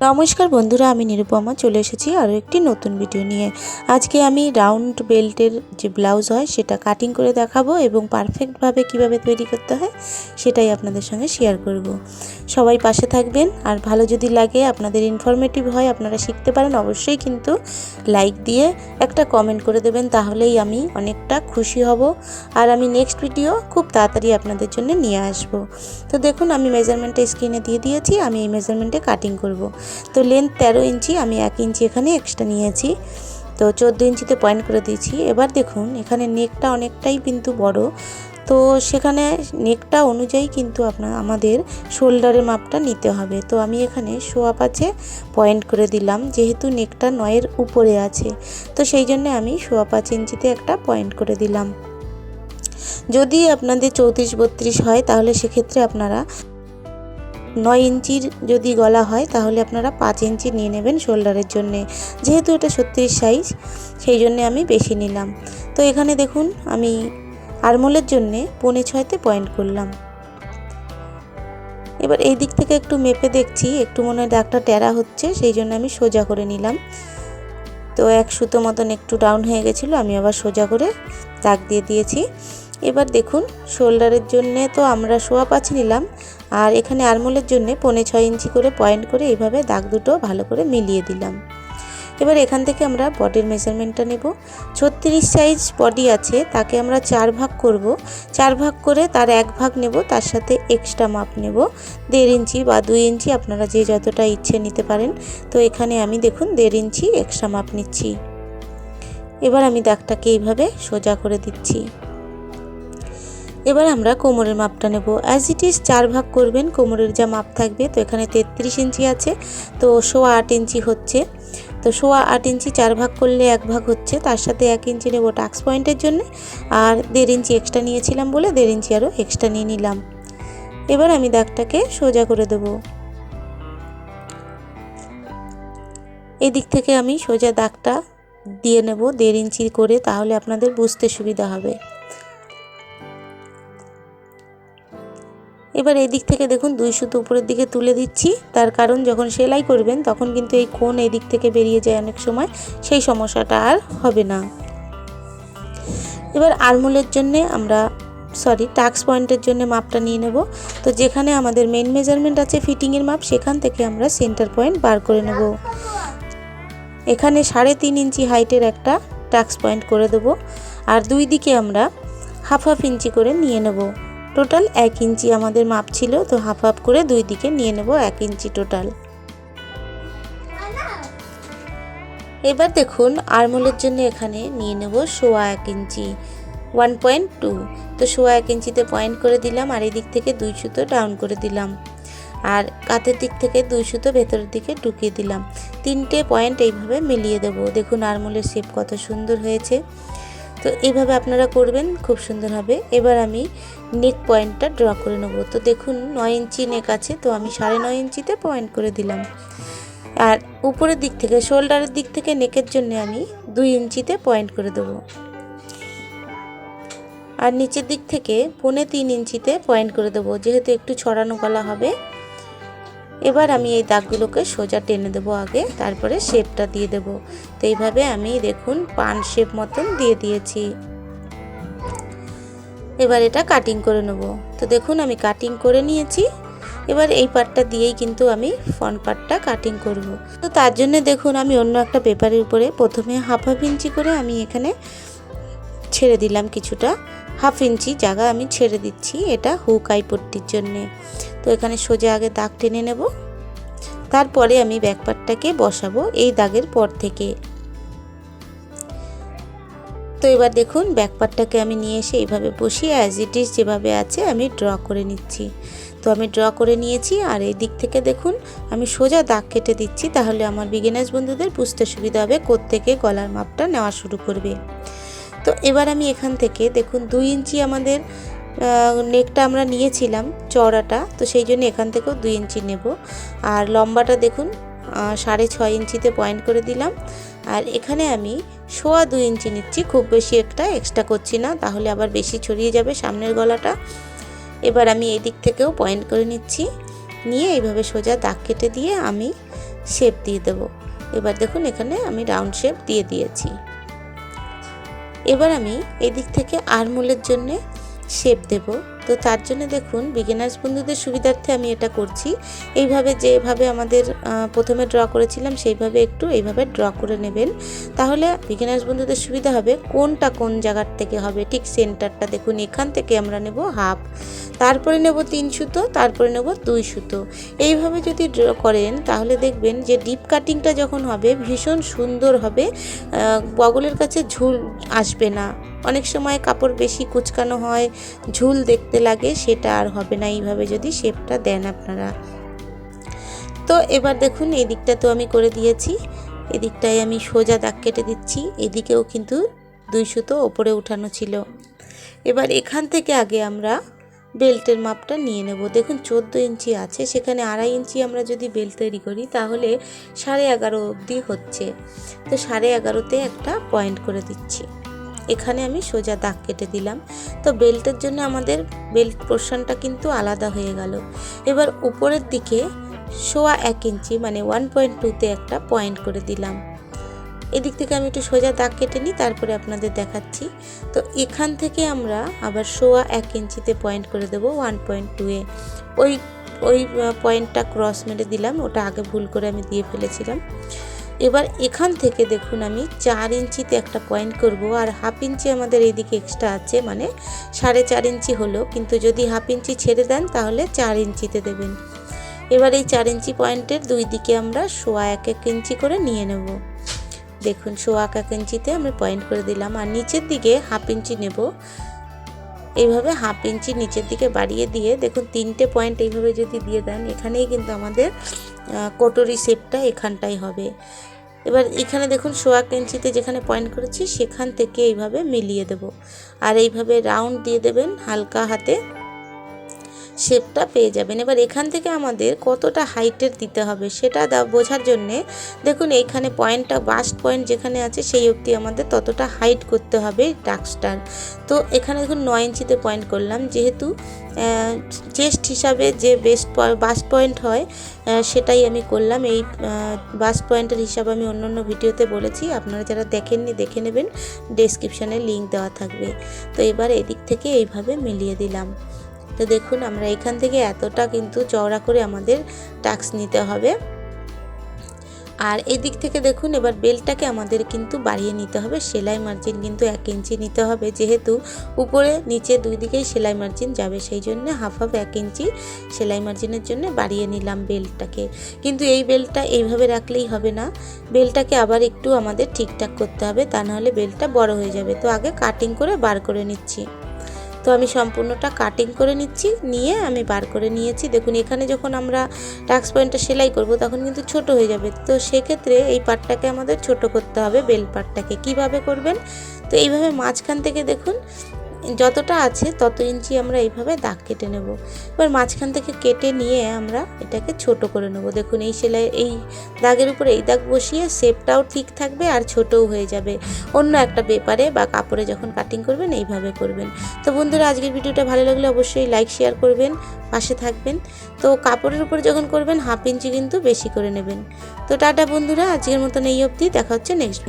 নমস্কার বন্ধুরা, আমি নিরুপমা চলে এসেছি আরও একটি নতুন ভিডিও নিয়ে আজকে আমি রাউন্ড বেল্টের যে ব্লাউজ হয়, সেটা কাটিং করে দেখাবো এবং পারফেক্টভাবে কীভাবে তৈরি করতে হয়, সেটাই আপনাদের সঙ্গে শেয়ার করব। সবাই পাশে থাকবেন, আর ভালো যদি লাগে, আপনাদের ইনফরমেটিভ হয়, আপনারা শিখতে পারেন, অবশ্যই কিন্তু লাইক দিয়ে একটা কমেন্ট করে দেবেন, তাহলেই আমি অনেকটা খুশি হব আর আমি নেক্সট ভিডিও খুব তাড়াতাড়ি আপনাদের জন্য নিয়ে আসব তো দেখুন, আমি মেজারমেন্টটা স্ক্রিনে দিয়ে দিয়েছি, আমি এই মেজারমেন্টে কাটিং করব। তো লেন্থ তেরো ইঞ্চি, আমি এক ইঞ্চি এখানে এক্সট্রা নিয়েছি। তো চোদ্দ ইঞ্চিতে পয়েন্ট করে দিয়েছি। এবার দেখুন, এখানে নেকটা অনেকটাই কিন্তু বড়। তো সেখানে নেকটা অনুযায়ী কিন্তু আপনার, আমাদের শোল্ডারের মাপটা নিতে হবে। তো আমি এখানে সোয়া পাঁচে পয়েন্ট করে দিলাম, যেহেতু নেকটা নয়ের উপরে আছে। তো সেই জন্য আমি সোয়া পাঁচ ইঞ্চিতে একটা পয়েন্ট করে দিলাম। যদি আপনাদের চৌত্রিশ বত্রিশ হয়, তাহলে সেক্ষেত্রে আপনারা নয় ইঞ্চির যদি গলা হয়, তাহলে আপনারা পাঁচ ইঞ্চি নিয়ে নেবেন শোল্ডারের জন্যে। যেহেতু এটা ছত্রিশ সাইজ, সেই জন্যে আমি বেশি নিলাম। তো এখানে দেখুন, আমি আরমোলের জন্যে পৌনে ছয়তে পয়েন্ট করলাম। এবার এই দিক থেকে একটু মেপে দেখছি, একটু মনে হয় দাগটা টেরা হচ্ছে, সেই জন্য আমি সোজা করে নিলাম। তো এক সুতো মতন একটু ডাউন হয়ে গেছিল, আমি আবার সোজা করে দাগ দিয়ে দিয়েছি। এবার দেখুন, শোল্ডারের জন্যে তো আমরা সোয়া পাঁচ নিলাম, আর এখানে আরমোলের জন্যে পৌনে ছয় ইঞ্চি করে পয়েন্ট করে এইভাবে দাগ দুটো ভালো করে মিলিয়ে দিলাম। এবার এখান থেকে আমরা বডির মেজারমেন্টটা নেব। ছত্রিশ সাইজ বডি আছে, তাকে আমরা চার ভাগ করব। চার ভাগ করে তার এক ভাগ নেব, তার সাথে এক্সট্রা মাপ নেব। দেড় ইঞ্চি বা দুই ইঞ্চি আপনারা যে যতটা ইচ্ছে নিতে পারেন। তো এখানে আমি দেখুন, দেড় ইঞ্চি এক্সট্রা মাপ নিচ্ছি। এবার আমি দাগটাকে এইভাবে সোজা করে দিচ্ছি। এবার আমরা কোমরের মাপটা নেব। অ্যাজ ইট ইজ চার ভাগ করবেন, কোমরের যা মাপ থাকবে, তো এখানে তেত্রিশ ইঞ্চি আছে, তো সোয়া আট ইঞ্চি হচ্ছে। তো সোয়া আট ইঞ্চি চার ভাগ করলে এক ভাগ হচ্ছে, তার সাথে এক ইঞ্চি নেব টাক্স পয়েন্টের জন্য, আর দেড় ইঞ্চি এক্সট্রা নিয়েছিলাম বলে দেড় ইঞ্চি আরও এক্সট্রা নিয়ে নিলাম। এবার আমি দাগটাকে সোজা করে দেব। এই দিক থেকে আমি সোজা দাগটা দিয়ে নেব দেড় ইঞ্চি করে, তাহলে আপনাদের বুঝতে সুবিধা হবে। এবার এই দিক থেকে দেখুন দুই সুতো উপরের দিকে তুলে দিচ্ছি। তার কারণ যখন সেলাই করবেন, তখন কিন্তু এই কোণ এই দিক থেকে বেরিয়ে যায় অনেক সময়। সেই সমস্যাটা আর হবে না। এবার আরমোলের জন্যে আমরা সরি টাক্স পয়েন্টের জন্য মাপটা নিয়ে নেব। তো যেখানে আমাদের মেন মেজারমেন্ট আছে ফিটিংয়ের মাপ, সেখান থেকে আমরা সেন্টার পয়েন্ট বার করে নেব। এখানে সাড়ে তিন ইঞ্চি হাইটের একটা টাক্স পয়েন্ট করে দেব। আর দুই দিকে আমরা হাফ হাফ ইঞ্চি করে নিয়ে নেব। টোটাল এক ইঞ্চি আমাদের মাপ ছিল, তো হাফ হাফ করে দুই দিকে নিয়ে নেব এক ইঞ্চি টোটাল। এবার দেখুন আরমোলের জন্য এখানে নিয়ে নেব সোয়া এক ইঞ্চি ওয়ান পয়েন্ট টু তো সোয়া এক ইঞ্চিতে পয়েন্ট করে দিলাম, আর এই দিক থেকে দুই সুতো ডাউন করে দিলাম। আর কাঁধের দিক থেকে দুই সুতো ভেতরের দিকে ঢুকিয়ে দিলাম। তিনটে পয়েন্ট এইভাবে মিলিয়ে দেব। দেখুন আরমোলের শেপ কত সুন্দর হয়েছে। তো এইভাবে আপনারা করবেন, খুব সুন্দর হবে। এবার আমি নেক পয়েন্টটা ড্র করে নেব। তো দেখুন, নয় ইঞ্চি নেক আছে, তো আমি সাড়ে নয় ইঞ্চিতে পয়েন্ট করে দিলাম। আর উপরের দিক থেকে শোল্ডারের দিক থেকে নেকের জন্য আমি দুই ইঞ্চিতে পয়েন্ট করে দেবো। আর নিচের দিক থেকে পৌনে তিন ইঞ্চিতে পয়েন্ট করে দেবো। যেহেতু একটু ছড়ানো গলা হবে এবার আমি এই দাগগুলোকে সোজা টেনে দেবো আগে, তারপরে শেপটা দিয়ে দেবো। তো এইভাবে আমি দেখুন পান শেপ মতন দিয়ে দিয়েছি। এবার এটা কাটিং করে নেব। তো দেখুন আমি কাটিং করে নিয়েছি। এবার এই পার্টটা দিয়েই কিন্তু আমি ফ্রন্ট পার্টটা কাটিং করব। তো তার জন্য দেখুন আমি অন্য একটা পেপারের উপরে প্রথমে হাফ হাফ ইঞ্চি করে আমি এখানে ছেড়ে দিলাম কিছুটা। হাফ ইঞ্চি জায়গা আমি ছেড়ে দিচ্ছি এটা হুক আই পট্টির জন্যে। তো এখানে সোজা আগে দাগ টেনে নেব। তারপরে আমি ব্যাকপারটাকে বসাবো এই দাগের পর থেকে। তো এবার দেখুন ব্যাকপারটাকে আমি নিয়ে এসে এইভাবে বসিয়ে অ্যাজ ইট ইজ যেভাবে আছে, আমি ড্র করে নিচ্ছি। তো আমি ড্র করে নিয়েছি, আর এই দিক থেকে দেখুন, আমি সোজা দাগ কেটে দিচ্ছি, তাহলে আমার বিগিনার্স বন্ধুদের বুঝতে সুবিধা হবে কোত্থেকে গলার মাপটা নেওয়া শুরু করবে। তো এবার আমি এখান থেকে দেখুন, দুই ইঞ্চি আমাদের নেকটা আমরা নিয়েছিলাম চওড়াটা, তো সেই জন্য এখান থেকেও দুই ইঞ্চি নেব। আর লম্বাটা দেখুন সাড়ে ছয় ইঞ্চিতে পয়েন্ট করে দিলাম। আর এখানে আমি সোয়া দুই ইঞ্চি নিচ্ছি, খুব বেশি একটা এক্সট্রা করছি না, তাহলে আবার বেশি ছড়িয়ে যাবে সামনের গলাটা। এবার আমি এই দিক থেকেও পয়েন্ট করে নিচ্ছি, নিয়ে এইভাবে সোজা দাগ কেটে দিয়ে আমি শেপ দিয়ে দেবো। এবার দেখুন, এখানে আমি রাউন্ড শেপ দিয়ে দিয়েছি। এবার আমি এদিক থেকে আরমোলের জন্যে শেপ দেব। তো তার জন্য দেখুন বিগিনার্স বন্ধুদের সুবিধার্থে আমি এটা করছি। এইভাবে যেভাবে আমাদের প্রথমে ড্র করেছিলাম, সেইভাবে একটু এইভাবে ড্র করে নেবেন। তাহলে বিগিনার্স বন্ধুদের সুবিধা হবে, কোনটা কোন জায়গার থেকে হবে, ঠিক সেন্টারটা দেখুন, এখান থেকে আমরা নেব হাফ তারপরে নেব তিন সুতো, তারপরে নেব দুই সুতো। এইভাবে যদি ড্র করেন, তাহলে দেখবেন যে ডিপ কাটিংটা যখন হবে, ভীষণ সুন্দর হবে বগলের কাছে ঝুল আসবে না। অনেক সময় কাপড় বেশি কুচকানো হয়, ঝুল দেখতে লাগে, সেটা আর হবে না। এইভাবে যদি শেপটা দেন আপনারা। তো এবার দেখুন, এই দিকটা তো আমি করে দিয়েছি। এদিকটায় আমি সোজা দাগ কেটে দিচ্ছি। এদিকেও কিন্তু দুই সুতো ওপরে উঠানো ছিল। এবার এখান থেকে আগে আমরা বেল্টের মাপটা নিয়ে নেব। দেখুন, চোদ্দ ইঞ্চি আছে। সেখানে আড়াই ইঞ্চি আমরা যদি বেল্ট তৈরি করি, তাহলে সাড়ে এগারো অবধি হচ্ছে। তো সাড়ে এগারোতে একটা পয়েন্ট করে দিচ্ছি। এখানে আমি সোজা দাগ কেটে দিলাম। তো বেল্টের জন্য আমাদের বেল্ট পোর্শনটা কিন্তু আলাদা হয়ে গেল। এবার উপরের দিকে সোয়া এক ইঞ্চি মানে ওয়ান পয়েন্ট টুতে একটা পয়েন্ট করে দিলাম। এদিক থেকে আমি একটু সোজা দাগ কেটে নিই, তারপরে আপনাদের দেখাচ্ছি। তো এখান থেকে আমরা আবার সোয়া এক ইঞ্চিতে পয়েন্ট করে দেবো ওয়ান পয়েন্ট টুয়ে ওই ওই পয়েন্টটা ক্রস মেরে দিলাম, ওটা আগে ভুল করে আমি দিয়ে ফেলেছিলাম। এবার এখান থেকে দেখুন আমি চার ইঞ্চিতে একটা পয়েন্ট করব, আর হাফ ইঞ্চি আমাদের এইদিকে এক্সট্রা আছে মানে সাড়ে চার ইঞ্চি হলো, কিন্তু যদি হাফ ইঞ্চি ছেড়ে দেন তাহলে চার ইঞ্চিতে দেবেন। এবার এই চার ইঞ্চি পয়েন্টের দুই দিকে আমরা সোয়া এক এক ইঞ্চি করে নিয়ে নেব। দেখুন, সোয়া এক এক ইঞ্চিতে আমি পয়েন্ট করে দিলাম, আর নিচের দিকে হাফ ইঞ্চি নেব। এইভাবে হাফ ইঞ্চি নিচের দিকে বাড়িয়ে দিয়ে দেখুন, তিনটে পয়েন্ট এইভাবে যদি দিয়ে দেন, এখানেই কিন্তু আমাদের কটোরি শেপটা এখানটাই হবে। এবার এখানে দেখুন সোয়া ইঞ্চিতে যেখানে পয়েন্ট করেছি, সেখান থেকে এইভাবে মিলিয়ে দেব। আর এইভাবে রাউন্ড দিয়ে দেবেন হালকা হাতে। শেপটা পেয়ে যাবেন। এবার এখান থেকে আমাদের কতটা হাইটের দিতে হবে সেটা বোঝার জন্যে দেখুন এইখানে পয়েন্টটা বাস্ট পয়েন্ট যেখানে আছে সেই অবধি আমাদের ততটা হাইট করতে হবে ডাক্সটার তো এখানে দেখুন নয় ইঞ্চিতে পয়েন্ট করলাম। যেহেতু চেস্ট হিসাবে যে বেস্ট বাস্ট পয়েন্ট হয় সেটাই আমি করলাম। এই বাস্ট পয়েন্টের হিসাব আমি অন্য অন্য ভিডিওতে বলেছি। আপনারা যারা দেখেননি, দেখে নেবেন। ডেসক্রিপশানে লিঙ্ক দেওয়া থাকবে। তো এবার এদিক থেকে এইভাবে মিলিয়ে দিলাম। তো দেখুন, আমরা এখান থেকে এতটা কিন্তু চওড়া করে আমাদের টাক্স নিতে হবে। আর এই দিক থেকে দেখুন, এবার বেলটাকে আমাদের কিন্তু বাড়িয়ে নিতে হবে। সেলাই মার্জিন কিন্তু এক ইঞ্চি নিতে হবে, যেহেতু উপরে, নিচে দুই দিকেই সেলাই মার্জিন যাবে। সেই জন্য হাফ হাফ এক ইঞ্চি সেলাই মার্জিনের জন্য বাড়িয়ে নিলাম বেল্টটাকে কিন্তু এই বেল্টটা এইভাবে রাখলেই হবে না। বেলটাকে আবার একটু আমাদের ঠিকঠাক করতে হবে, তা নাহলে বেলটা বড় হয়ে যাবে। তো আগে কাটিং করে বার করে নিচ্ছি। তো আমি সম্পূর্ণটা কাটিং করে নিচ্ছি, নিয়ে আমি বার করে নিয়েছি। দেখুন, এখানে যখন আমরা টাক্স পয়েন্টটা সেলাই করব, তখন কিন্তু ছোট হয়ে যাবে। তো সেক্ষেত্রে এই পাটটাকে আমাদের ছোট করতে হবে বেল পাটটাকে কীভাবে করবেন? তো এইভাবে মাঝখান থেকে দেখুন যতটা আছে তত ইঞ্চি আমরা এইভাবে দাগ কেটে নেব। এবার মাঝখান থেকে কেটে নিয়ে আমরা এটাকে ছোট করে নেব। দেখুন, এই সেলাই, এই দাগের উপরে এই দাগ বসিয়ে শেপটাও ঠিক থাকবে আর ছোটও হয়ে যাবে। অন্য একটা পেপারে বা কাপড়ে যখন কাটিং করবেন, এইভাবে করবেন। তো বন্ধুরা, আজকের ভিডিওটা ভালো লাগলে অবশ্যই লাইক শেয়ার করবেন, পাশে থাকবেন। তো কাপড়ের উপর যখন করবেন, হাফ ইঞ্চি কিন্তু বেশি করে নেবেন। তো টাটা বন্ধুরা, আজকের মতন এই অবধি। দেখা হচ্ছে নেক্সট